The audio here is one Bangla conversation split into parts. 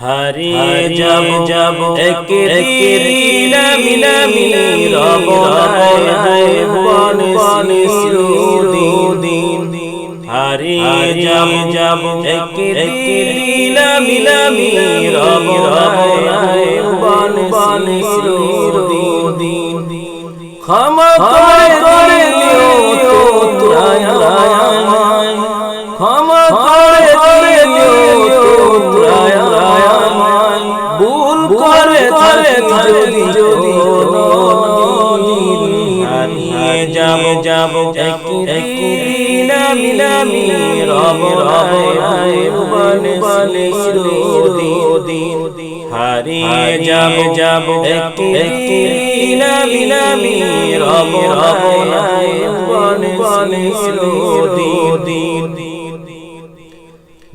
হারিয়ে যাব যাব রব হারিয়ে যাব যাব নামি রব নাই বন বন দিন করে করে যদি যদি হারিয়ে যাব যাব। একদিন আমি নামি রব রব বনে বনে দিন হারিয়ে যাব যাব। একদিন আমি নামি রব রব বনে বনে দিন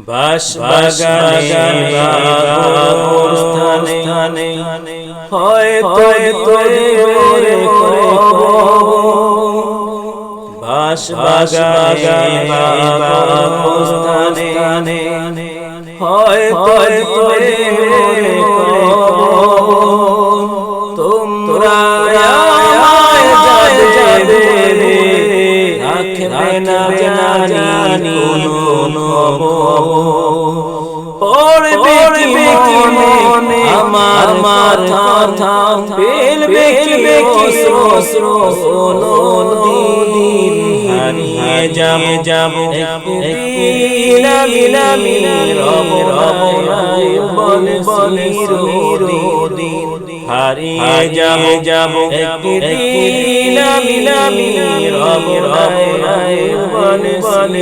বাস বাগানে হয় তোয় তোরে বাস বাগানে হয় তোয় তোরে পড়বে কি মনে আমার মার কথা ফেলবে কি অশ্রু সোনো দিন হারিয়ে যাব যাব আমি নামি রব রব হারিয়ে যাব যাব আমি নামি রব রব বন বন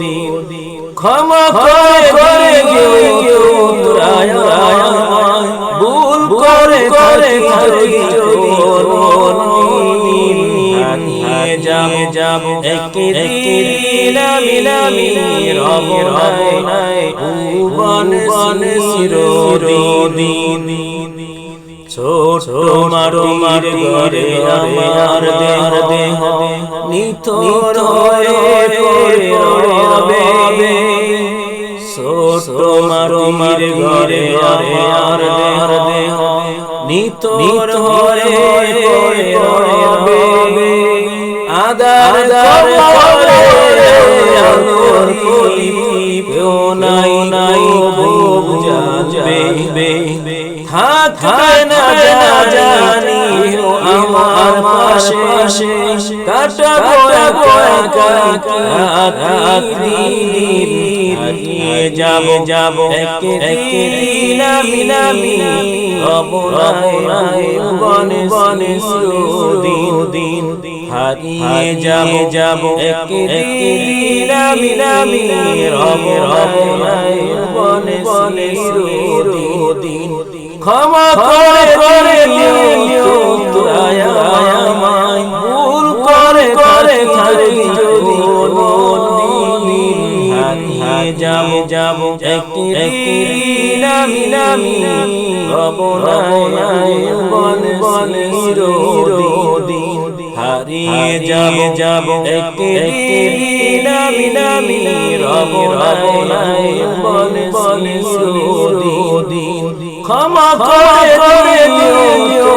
দিন ক্ষমা করে ভুল করে করে যাব। যাব ছোট মারো মার ঘরে আমার দেহ দেহ হয়ে পড়ে রবে। ছোট মারো মার ঘরে আমার দেহ। হয়ে পড়ে রবে আদার করে আলোর প্রদীপ নাই নাই বুঝা যাবে। থাকবে না জানি আমার পাশে। কাটা গোয়া গোয়া দিন। হারিয়ে যাব যাব একদিন আমি নামি অবনায় বনে বনে দিন দিন হারিয়ে যাব যাব একদিন আমি নামি রব রব বনে বনে দিন ক্ষমা করে করে যাব যাব একদিন আমি নামি বন দিন হারিয়ে যাব যাব একদিন আমি নামি রব দিন ক্ষমা করে দিও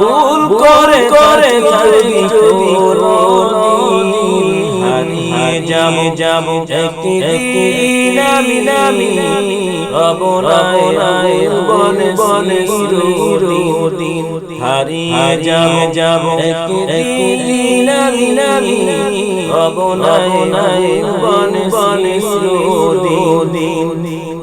ভুল করে করে যাব যাব একদিন আমি নামি, অবনায় বন বন দিন। হারিয়ে যাব যাব একদিন আমি নামি, অবনায় বনে বনে দিন।